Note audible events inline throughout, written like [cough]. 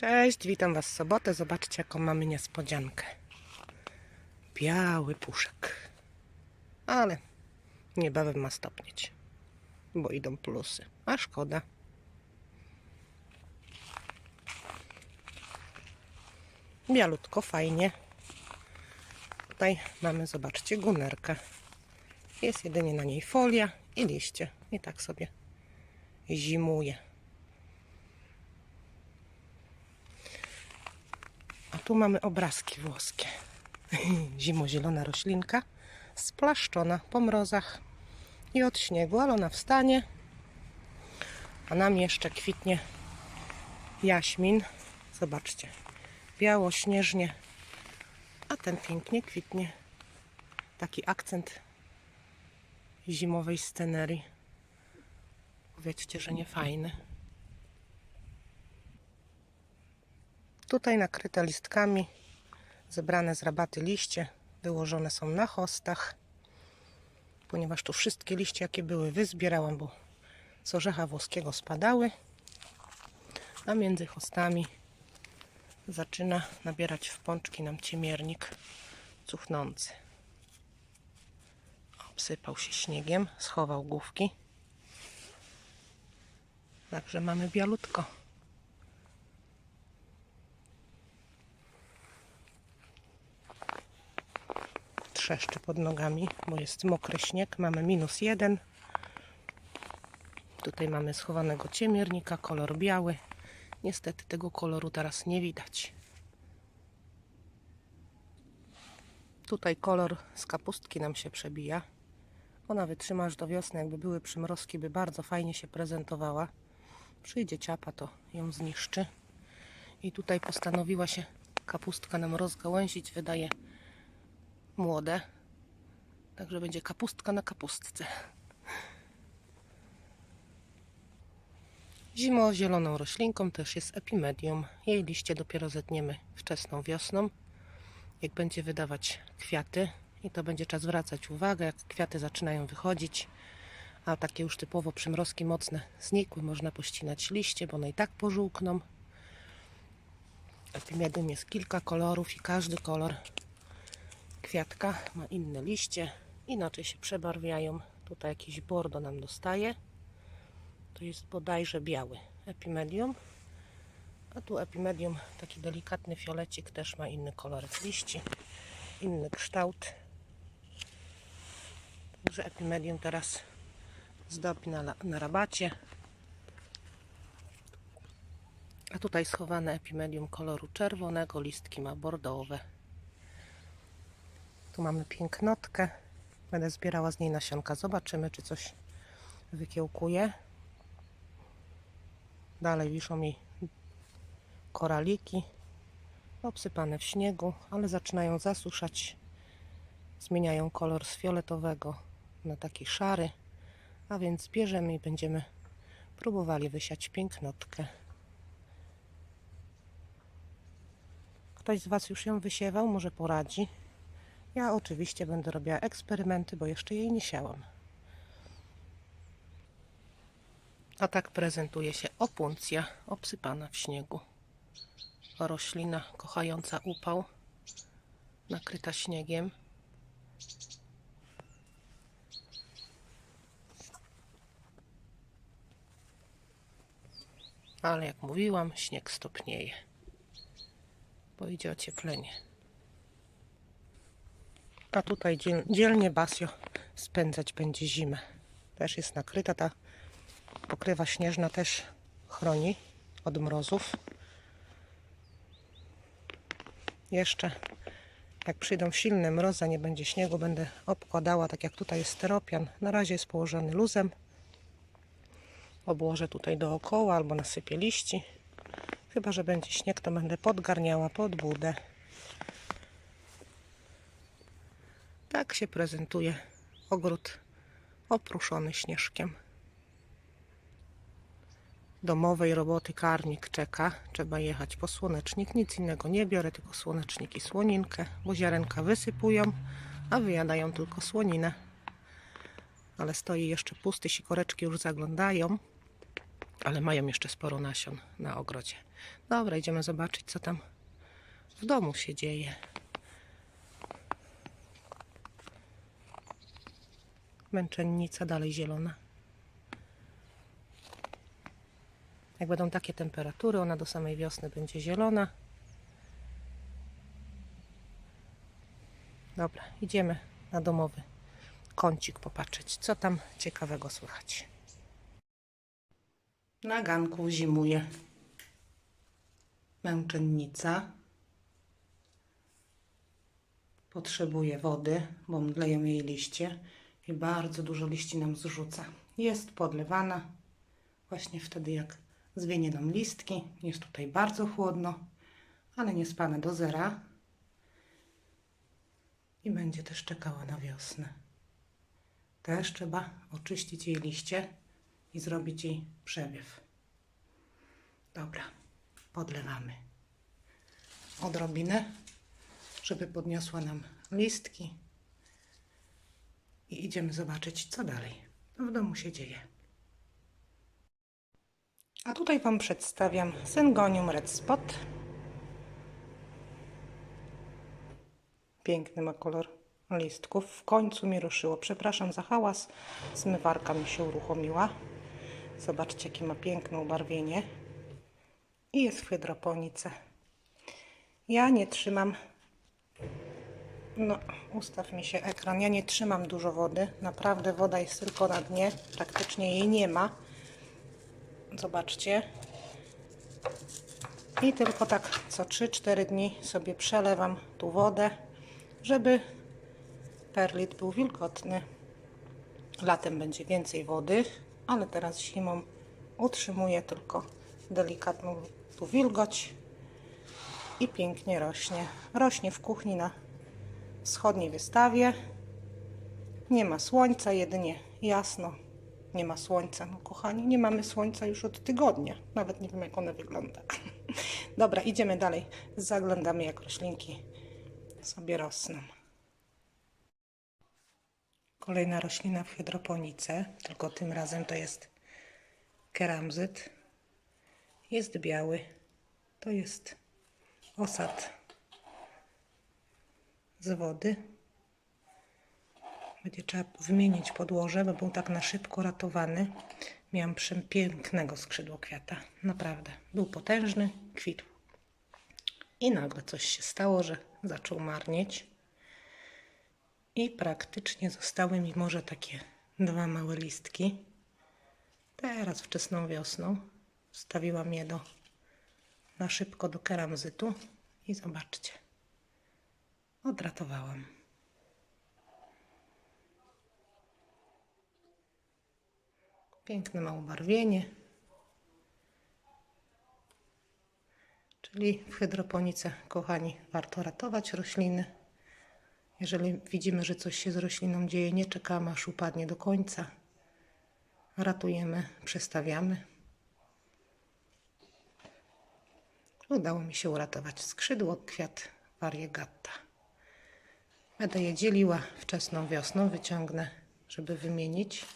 Cześć, witam Was w sobotę. Zobaczcie, jaką mamy niespodziankę. Biały puszek. Ale niebawem ma stopnieć, bo idą plusy. A szkoda. Bialutko, fajnie. Tutaj mamy, zobaczcie, gunerkę. Jest jedynie na niej folia i liście. I tak sobie zimuje. Tu mamy obrazki włoskie. [laughs] Zimozielona roślinka, splaszczona po mrozach i od śniegu, ale ona wstanie. A nam jeszcze kwitnie jaśmin. Zobaczcie, biało, śnieżnie, a ten pięknie kwitnie. Taki akcent zimowej scenerii. Powiedzcie, że nie fajny. Tutaj nakryte listkami, zebrane z rabaty liście, wyłożone są na hostach. Ponieważ tu wszystkie liście, jakie były, wyzbierałam, bo z orzecha włoskiego spadały. A między hostami zaczyna nabierać w pączki nam ciemiernik cuchnący. Obsypał się śniegiem, schował główki. Także mamy bialutko. Trzeszczy pod nogami, bo jest mokry śnieg. Mamy minus jeden. Tutaj mamy schowanego ciemiernika, kolor biały. Niestety tego koloru teraz nie widać. Tutaj kolor z kapustki nam się przebija. Ona wytrzyma aż do wiosny. Jakby były przymrozki, by bardzo fajnie się prezentowała. Przyjdzie ciapa, to ją zniszczy. I tutaj postanowiła się kapustka nam rozgałęzić. Wydaje młode. Także będzie kapustka na kapustce. Zimozieloną roślinką też jest epimedium. Jej liście dopiero zetniemy wczesną wiosną. Jak będzie wydawać kwiaty i to będzie czas zwracać uwagę, jak kwiaty zaczynają wychodzić, a takie już typowo przymrozki mocne znikły, można pościnać liście, bo one i tak pożółkną. Epimedium jest kilka kolorów i każdy kolor kwiatka ma inne liście, inaczej się przebarwiają. Tutaj jakiś bordo nam dostaje. To jest bodajże biały epimedium. A tu epimedium, taki delikatny fiolecik, też ma inny kolor liści, inny kształt. Także epimedium teraz zdobi na, na rabacie. A tutaj schowane epimedium koloru czerwonego, listki ma bordowe. Tu mamy pięknotkę. Będę zbierała z niej nasionka. Zobaczymy, czy coś wykiełkuje. Dalej wiszą mi koraliki obsypane w śniegu, ale zaczynają zasuszać. Zmieniają kolor z fioletowego na taki szary, a więc bierzemy i będziemy próbowali wysiać pięknotkę. Ktoś z Was już ją wysiewał, może poradzi. Ja oczywiście będę robiła eksperymenty, bo jeszcze jej nie siałam. A tak prezentuje się opuncja obsypana w śniegu. Roślina kochająca upał, nakryta śniegiem. Ale jak mówiłam, śnieg stopnieje, bo idzie ocieplenie. A tutaj dziel, dzielnie Basio spędzać będzie zimę. Też jest nakryta, ta pokrywa śnieżna też chroni od mrozów. Jeszcze jak przyjdą silne mrozy, nie będzie śniegu, będę obkładała tak jak tutaj jest steropian. Na razie jest położony luzem. Obłożę tutaj dookoła albo nasypię liści. Chyba, że będzie śnieg, to będę podgarniała pod budę. Tak się prezentuje ogród opruszony śnieżkiem. Domowej roboty karnik czeka. Trzeba jechać po słonecznik. Nic innego nie biorę, tylko słonecznik i słoninkę, bo ziarenka wysypują, a wyjadają tylko słoninę. Ale stoi jeszcze pusty, sikoreczki już zaglądają. Ale mają jeszcze sporo nasion na ogrodzie. Dobra, idziemy zobaczyć, co tam w domu się dzieje. Męczennica dalej zielona. Jak będą takie temperatury, ona do samej wiosny będzie zielona. Dobra, idziemy na domowy kącik popatrzeć, co tam ciekawego słychać. Na ganku zimuje męczennica. Potrzebuje wody, bo mdleją jej liście i bardzo dużo liści nam zrzuca. Jest podlewana właśnie wtedy, jak zwienie nam listki. Jest tutaj bardzo chłodno, ale nie spanę do zera. I będzie też czekała na wiosnę. Też trzeba oczyścić jej liście i zrobić jej przewiew. Dobra, podlewamy odrobinę, żeby podniosła nam listki i idziemy zobaczyć, co dalej w domu się dzieje. A tutaj Wam przedstawiam Syngonium Red Spot. Piękny ma kolor listków. W końcu mi ruszyło. Przepraszam za hałas. Zmywarka mi się uruchomiła. Zobaczcie, jakie ma piękne ubarwienie. I jest w hydroponice. Ja nie trzymam. No, ustaw mi się ekran. Ja nie trzymam dużo wody. Naprawdę woda jest tylko na dnie. Praktycznie jej nie ma. Zobaczcie. I tylko tak co 3-4 dni sobie przelewam tu wodę, żeby perlit był wilgotny. Latem będzie więcej wody, ale teraz zimą utrzymuję tylko delikatną tu wilgoć i pięknie rośnie. Rośnie w kuchni na wschodniej wystawie. Nie ma słońca, jedynie jasno. Nie ma słońca. No kochani, nie mamy słońca już od tygodnia. Nawet nie wiem, jak one wygląda. [laughs] Dobra, idziemy dalej. Zaglądamy, jak roślinki sobie rosną. Kolejna roślina w hydroponice, tylko tym razem to jest keramzyt. Jest biały. To jest osad z wody. Będzie trzeba wymienić podłoże, bo był tak na szybko ratowany. Miałam przepięknego skrzydłokwiata. Naprawdę. Był potężny, kwitł. I nagle coś się stało, że zaczął marnieć. I praktycznie zostały mi może takie dwa małe listki. Teraz wczesną wiosną wstawiłam je do, na szybko do keramzytu i zobaczcie. Odratowałam. Piękne ma ubarwienie. Czyli w hydroponice, kochani, warto ratować rośliny. Jeżeli widzimy, że coś się z rośliną dzieje, nie czekamy aż upadnie do końca. Ratujemy, przestawiamy. Udało mi się uratować skrzydło kwiat variegata. Będę je dzieliła wczesną wiosną, wyciągnę, żeby wymienić.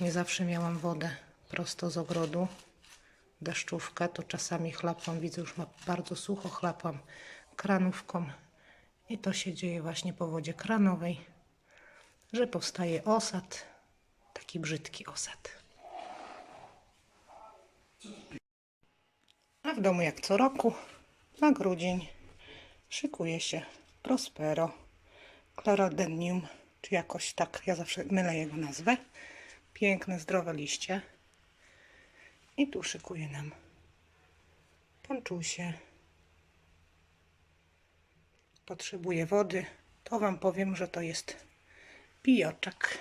Nie zawsze miałam wodę prosto z ogrodu. Deszczówkę, to czasami chlapłam, widzę już ma bardzo sucho, chlapłam kranówką. I to się dzieje właśnie po wodzie kranowej, że powstaje osad, taki brzydki osad. A w domu jak co roku, na grudzień, szykuje się Prospero, Clorodenium, czy jakoś tak, ja zawsze mylę jego nazwę. Piękne, zdrowe liście. I tu szykuje nam ponczusie. Potrzebuje wody, to Wam powiem, że to jest pijoczek.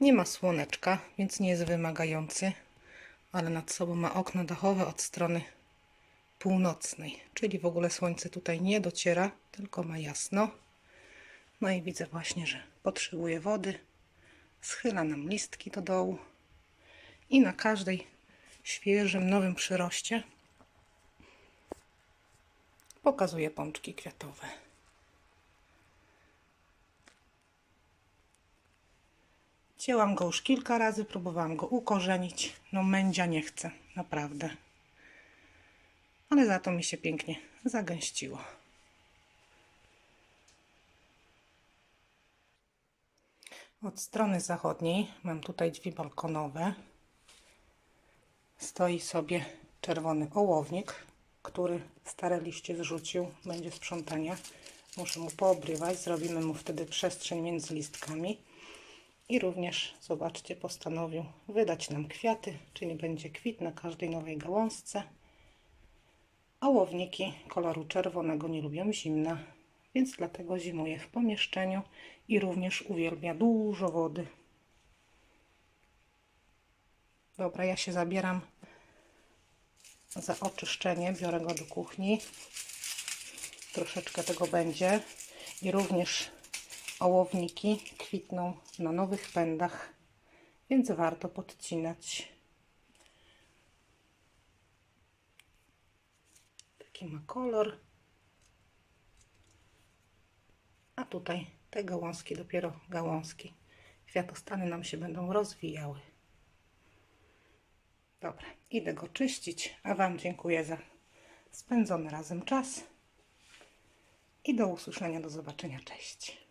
Nie ma słoneczka, więc nie jest wymagający, ale nad sobą ma okno dachowe od strony północnej, czyli w ogóle słońce tutaj nie dociera, tylko ma jasno. No i widzę właśnie, że potrzebuje wody. Schyla nam listki do dołu i na każdej świeżym, nowym przyroście pokazuje pączki kwiatowe. Cięłam go już kilka razy, próbowałam go ukorzenić. No mędzia nie chce, naprawdę. Ale za to mi się pięknie zagęściło. Od strony zachodniej mam tutaj drzwi balkonowe. Stoi sobie czerwony ołownik, który stare liście zrzucił. Będzie sprzątania. Muszę mu poobrywać. Zrobimy mu wtedy przestrzeń między listkami. I również, zobaczcie, postanowił wydać nam kwiaty, czyli będzie kwit na każdej nowej gałązce. Ołowniki koloru czerwonego nie lubią zimna, więc dlatego zimuje w pomieszczeniu i również uwielbia dużo wody. Dobra, ja się zabieram za oczyszczenie. Biorę go do kuchni. Troszeczkę tego będzie. I również ołowniki kwitną na nowych pędach, więc warto podcinać. Taki ma kolor. A tutaj te gałązki, dopiero gałązki. Kwiatostany nam się będą rozwijały. Dobra, idę go czyścić, a Wam dziękuję za spędzony razem czas. I do usłyszenia, do zobaczenia, cześć.